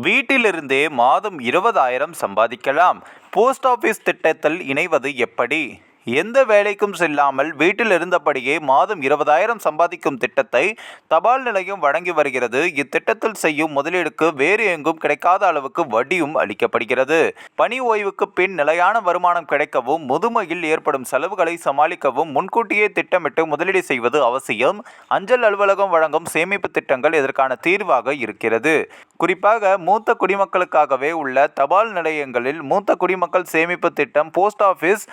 வீட்டிலிருந்தே மாதம் இருபதாயிரம் சம்பாதிக்கலாம். போஸ்ட் ஆஃபீஸ் திட்டத்தில் இணைவது எப்படி? எந்த வேலைக்கும் செல்லாமல் வீட்டில் இருந்தபடியே மாதம் இருபதாயிரம் சம்பாதிக்கும் திட்டத்தை தபால் நிலையம் வழங்கி வருகிறது. இத்திட்டத்தில் செய்யும் முதலீடுக்கு வேறு எங்கும் கிடைக்காத அளவுக்கு வட்டியும் அளிக்கப்படுகிறது. பணி ஓய்வுக்கு பின் நிலையான வருமானம் கிடைக்கவும் முதுமையில் ஏற்படும் செலவுகளை சமாளிக்கவும் முன்கூட்டியே திட்டமிட்டு முதலீடு செய்வது அவசியம். அஞ்சல் அலுவலகம் வழங்கும் சேமிப்பு திட்டங்கள் இதற்கான தீர்வாக இருக்கிறது. குறிப்பாக மூத்த குடிமக்களுக்காகவே உள்ள தபால் நிலையங்களில் மூத்த குடிமக்கள் சேமிப்பு திட்டம் போஸ்ட் ஆஃபீஸ்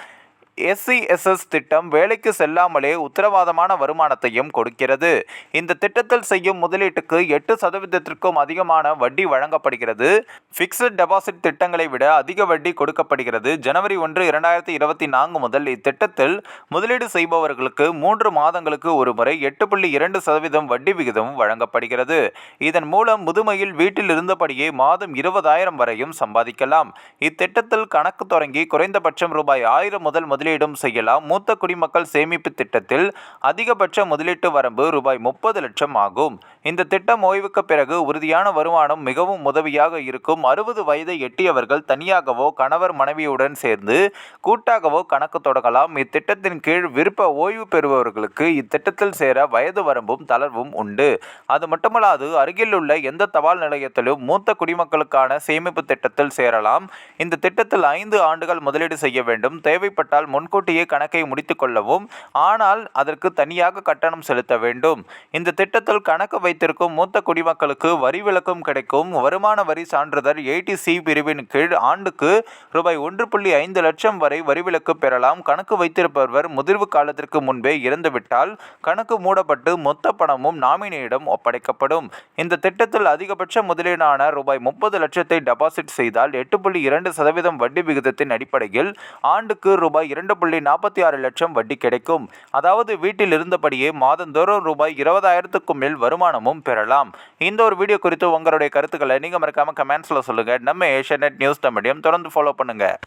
எஸ்சிஎஸ்எஸ் திட்டம் வேலைக்கு செல்லாமலே உத்தரவாதமான வருமானத்தையும் கொடுக்கிறது. இந்த திட்டத்தில் செய்யும் முதலீட்டுக்கு எட்டு சதவீதத்திற்கும் அதிகமான வட்டி வழங்கப்படுகிறது. ஃபிக்ஸட் டெபாசிட் திட்டங்களை விட அதிக வட்டி கொடுக்கப்படுகிறது. ஜனவரி ஒன்று இரண்டாயிரத்தி இருபத்தி நான்கு முதல் இத்திட்டத்தில் முதலீடு செய்பவர்களுக்கு மூன்று மாதங்களுக்கு ஒரு முறை எட்டு புள்ளி இரண்டு சதவீதம் வட்டி விகிதம் வழங்கப்படுகிறது. இதன் மூலம் முதுமையில் வீட்டில் இருந்தபடியே மாதம் இருபதாயிரம் வரையும் சம்பாதிக்கலாம். இத்திட்டத்தில் கணக்கு தொடங்கி குறைந்தபட்சம் ரூபாய் ஆயிரம் முதல் முதலீடும் செய்யலாம். மூத்த குடிமக்கள் சேமிப்பு திட்டத்தில் அதிகபட்ச முதலீட்டு வரம்பு ரூபாய் முப்பது லட்சம் ஆகும். இந்த திட்டம் ஓய்வுக்கு பிறகு உறுதியான வருமானம் மிகவும் உதவியாக இருக்கும். அறுபது வயதை எட்டியவர்கள் தனியாகவோ கணவர் மனைவியுடன் சேர்ந்து கூட்டாகவோ கணக்கு தொடங்கலாம். இத்திட்டத்தின் கீழ் விருப்ப ஓய்வு பெறுபவர்களுக்கு இத்திட்டத்தில் சேர வயது வரம்பும் தளர்வும் உண்டு. அது மட்டுமல்லாது அருகிலுள்ள எந்த தபால் நிலையத்திலும் மூத்த குடிமக்களுக்கான சேமிப்பு திட்டத்தில் சேரலாம். இந்த திட்டத்தில் ஐந்து ஆண்டுகள் முதலீடு செய்ய வேண்டும். தேவைப்பட்டால் முன்கூட்டியே கணக்கை முடித்துக் கொள்ளவும். ஆனால் அதற்கு தனியாக கட்டணம் செலுத்த வேண்டும். இந்த திட்டத்தில் கணக்கு வைத்திருக்கும் மூத்த குடிமக்களுக்கு வரி விலக்கும் கிடைக்கும். வருமான வரி சான்றிதழ் எயிட்டி சி பிரிவின் கீழ் ஆண்டுக்கு ரூபாய் ஒன்று புள்ளி ஐந்து லட்சம் வரை வரி விலக்கு பெறலாம். கணக்கு வைத்திருப்பவர் முதிர்வு காலத்திற்கு முன்பே இறந்துவிட்டால் கணக்கு மூடப்பட்டு மொத்த பணமும் நாமினியிடம் ஒப்படைக்கப்படும். இந்த திட்டத்தில் அதிகபட்ச முதலீடான ரூபாய் முப்பது லட்சத்தை டெபாசிட் செய்தால் எட்டு புள்ளி இரண்டு சதவீதம் வட்டி விகிதத்தின் அடிப்படையில் ஆண்டுக்கு ரூபாய் இரண்டு புள்ளி நாற்பத்தி ஆறு லட்சம் வட்டி கிடைக்கும். அதாவது வீட்டில் இருந்தபடியே மாதந்தோறும் ரூபாய் இருபதாயிரத்துக்கும் மேல் வருமானம் வருமானமும் பெறலாம். இந்த ஒரு வீடியோ குறித்து உங்களுடைய கருத்துக்களை நீங்கள் மறக்காமல் கமெண்ட்ஸில் சொல்லுங்கள் நம்ம ஏஷியா நியூஸ் தமிழையும் தொடர்ந்து ஃபாலோ பண்ணுங்கள்